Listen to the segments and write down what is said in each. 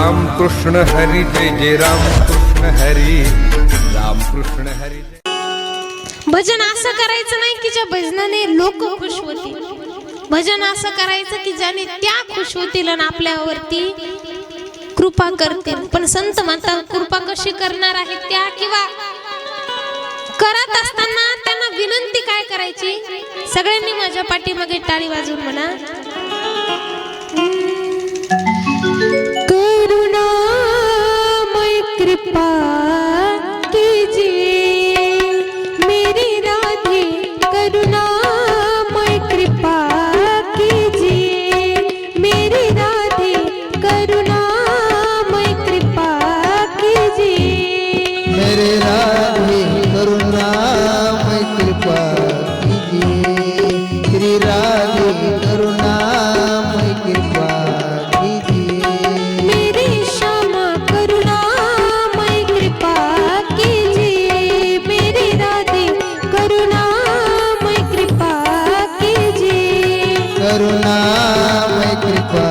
राम कृष्ण हरी जय जय राम कृष्ण हरी. राम कृष्ण हरी भजन असं करायचं नाही की ज्या भजनाने लोक खुश होतील. भजन असं करायचं की ज्याने त्या खुश होतील आणि आपल्यावरती कृपा करतील. पण संत म्हणतात कृपा कशी करणार आहेत त्या किंवा करत असताना त्यांना विनंती काय करायची? सगळ्यांनी माझ्या पाठीमागे टाळी वाजून म्हणा. करुणा मैं कृपा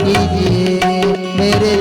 कीजिए मेरे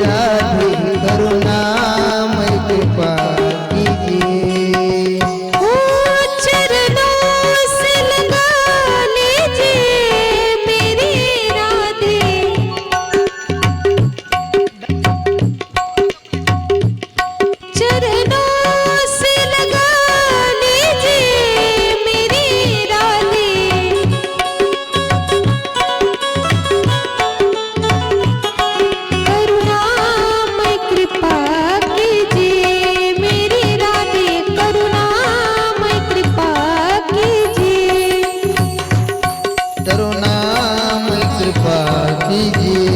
ભગવતીજી